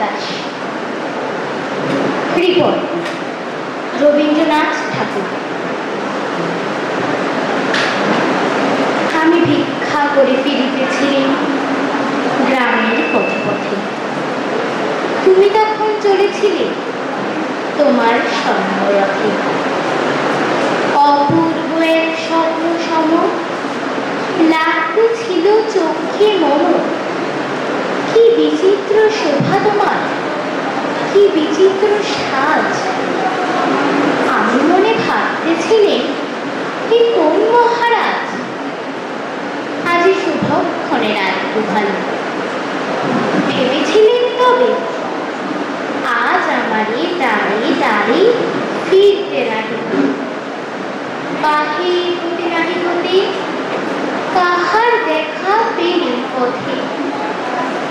দাস। কৃপণ রবীন্দ্রনাথ ঠাকুর। আমি ভিক্ষা করে ফিরিতেছিলাম গ্রামের পথে পথে তুমি তখন চলেছিলে তোমার স্বর্ণরথে। অপূর্ব এক স্বপ্ন সম লাগতে ছিল চোখে মম। কি বিচিত্র শোভা তোমার কি বিচিত্র সাজ। আমি মনে ভাবতেছিলেন এ কোন মহারাজ? আজি শুভক্ষণে ভেবেছিলেন তবে, আজ আমারে দাঁড়িয়ে দাঁড়িয়ে ফিরতে রাখি। বাহি হতে নাহি হতে কাহার দেখা পেলি পথে।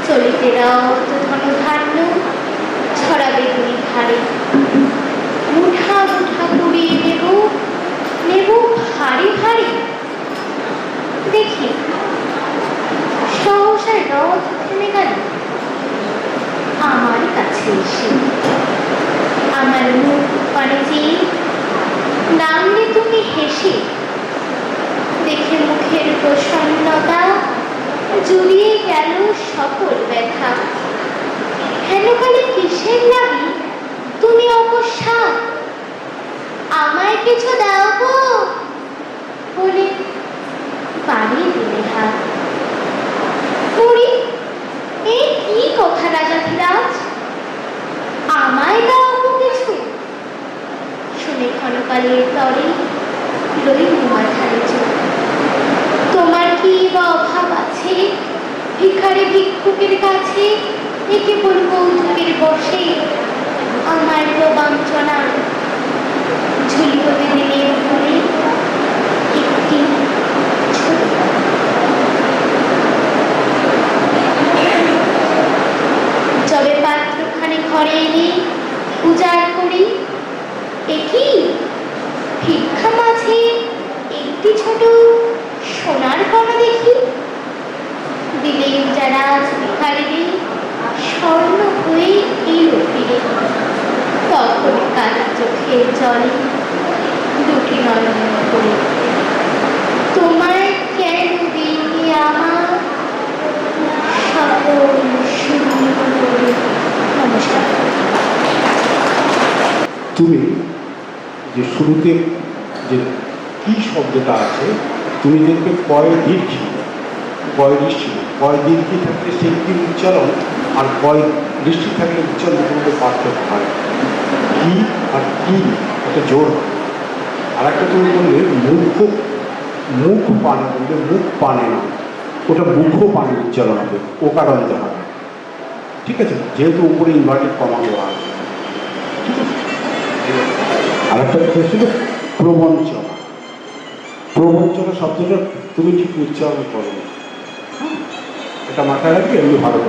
চলিতে রথ ধন ধান্য ছড়াবে দুই ধারে মুঠা মুঠা কুড়িয়ে নেব নেব ভারী ভারী। দেখি, সহসা রথ থেমে গেল। আমার কাছে এসে, আমার মুখ পানে চেয়ে নামলে তুমি হেসে, দেখে মুখের প্রসন্নতা সকল ব্যথা। হেন কালে কিসের লাগি তুমি অকস্মাৎ আমায় কিছু দাও গো। বলে বাড়িয়ে দিলে হাত এ কি কথা রাজাধিরাজ আমায় দাও কিছু। শুনে ক্ষণকালের তরে রইল মাথারে চোখ তোমার কি বা অভাব আছে ভিখারি ভিক্ষুকের কাছে একে বল কৌতুকের বসে আমার প্রবাঞ্চনা। ঝুলি হতে দিলে উপরে একটি যবে পাত্রখানে ঘরে এনে উজাড় করি। একই ভিক্ষা মাঝে একটি ছোট সোনার কণা দেখি। যারা ভিখারিরে স্বর্ণ হয়ে এলো ফিরে তখন কালা চোখের জলে। দুটি নয়ন করে তোমায় কেন দিইনি আমার? সকল নমস্কার। তুমি যে শুরুতে যে কি শব্দটা আছে, তুমি দেখবে কয় দিচ্ছি কয় দৃষ্টি কয় দীর্ঘি থাকলে সেই উচ্চারণ আর কয় দৃষ্টি থাকলে উচ্চারণ মধ্যে পার্থক্য হয় কি আর কি? একটা জোর। আর একটা তুমি বললে, মুখ মুখ পানে বললে মুখ পানে না। ওটা মুখ পানে উচ্চারণ হবে ওকারান্তে হবে। ঠিক আছে? যেহেতু উপরে ইনভার্টেড কমা দেওয়া আছে। আর একটা কথা ছিল প্রবঞ্চনা। প্রবঞ্চনা শব্দটা তুমি ঠিক উচ্চারণ করো। এটা মাথায় রাখি এমনি ভালো